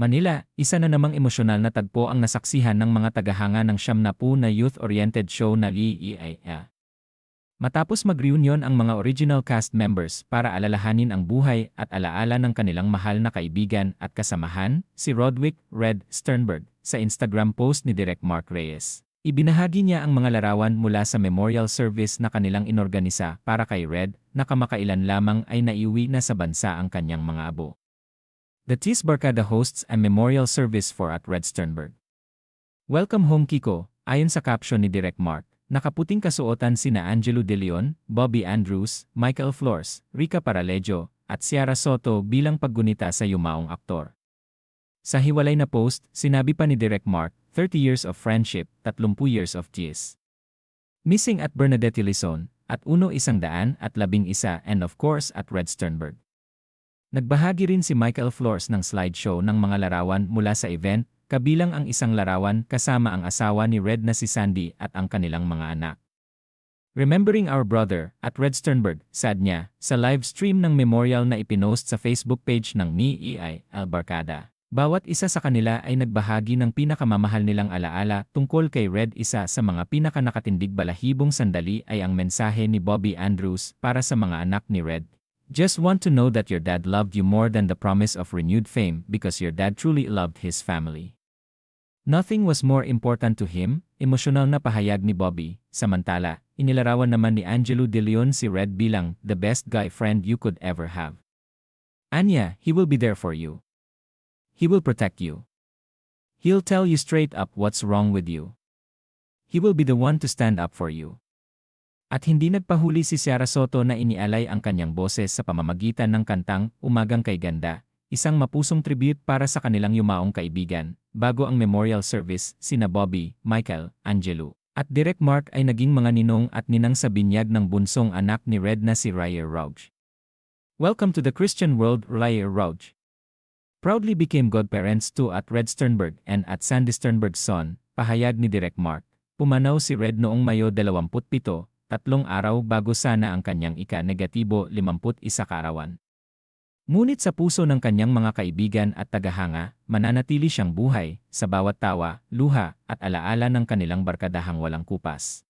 Manila, isa na namang emosyonal na tagpo ang nasaksihan ng mga tagahanga ng siyam na na youth-oriented show na Liiaya. Matapos mag-reunion ang mga original cast members para alalahanin ang buhay at alaala ng kanilang mahal na kaibigan at kasamahan, si Rodwick Red Sternberg, sa Instagram post ni Direk Mark Reyes. Ibinahagi niya ang mga larawan mula sa memorial service na kanilang inorganisa para kay Red na kamakailan lamang ay naiuwi na sa bansa ang kanyang mga abo. The Tis Barkada hosts a memorial service for at Red Sternberg. Welcome home Kiko, ayon sa caption ni Direk Mark. Nakaputing kasuotan sina Angelo De Leon, Bobby Andrews, Michael Flores, Rica Paralejo, at Ciara Soto bilang paggunita sa yumaong aktor. Sa hiwalay na post, sinabi pa ni Direk Mark, 30 years of friendship, 30 years of tears. Missing at Bernadette Lison, at Uno isang daan at labing isa and of course at Red Sternberg. Nagbahagi rin si Michael Flores ng slideshow ng mga larawan mula sa event, kabilang ang isang larawan kasama ang asawa ni Red na si Sandy at ang kanilang mga anak. Remembering Our Brother at Red Sternberg, sad niya, sa live stream ng memorial na ipinost sa Facebook page ng Ni EI Albarcada. Bawat isa sa kanila ay nagbahagi ng pinakamamahal nilang alaala tungkol kay Red isa sa mga pinakanakatindig balahibong sandali ay ang mensahe ni Bobby Andrews para sa mga anak ni Red. Just want to know that your dad loved you more than the promise of renewed fame because your dad truly loved his family. Nothing was more important to him, emosyonal na pahayag ni Bobby. Samantala, inilarawan naman ni Angelo De Leon si Red bilang the best guy friend you could ever have. Anya, he will be there for you. He will protect you. He'll tell you straight up what's wrong with you. He will be the one to stand up for you. At hindi nagpahuli si Ciara Soto na inialay ang kanyang boses sa pamamagitan ng kantang Umagang Kay Ganda, isang mapusong tribute para sa kanilang yumaong kaibigan, bago ang memorial service, sina Bobby, Michael, Angelo, at Direk Mark ay naging mga ninong at ninang sa binyag ng bunsong anak ni Red na si Ryer Rouge. Welcome to the Christian world, Ryer Rouge. Proudly became godparents too at Red Sternberg and at Sandy Sternberg's son, pahayag ni Direk Mark. Pumanaw si Red noong Mayo 27, tatlong araw bago sana ang kanyang ika-negatibo 51 kaarawan. Ngunit sa puso ng kanyang mga kaibigan at tagahanga, mananatili siyang buhay sa bawat tawa, luha at alaala ng kanilang barkadahang walang kupas.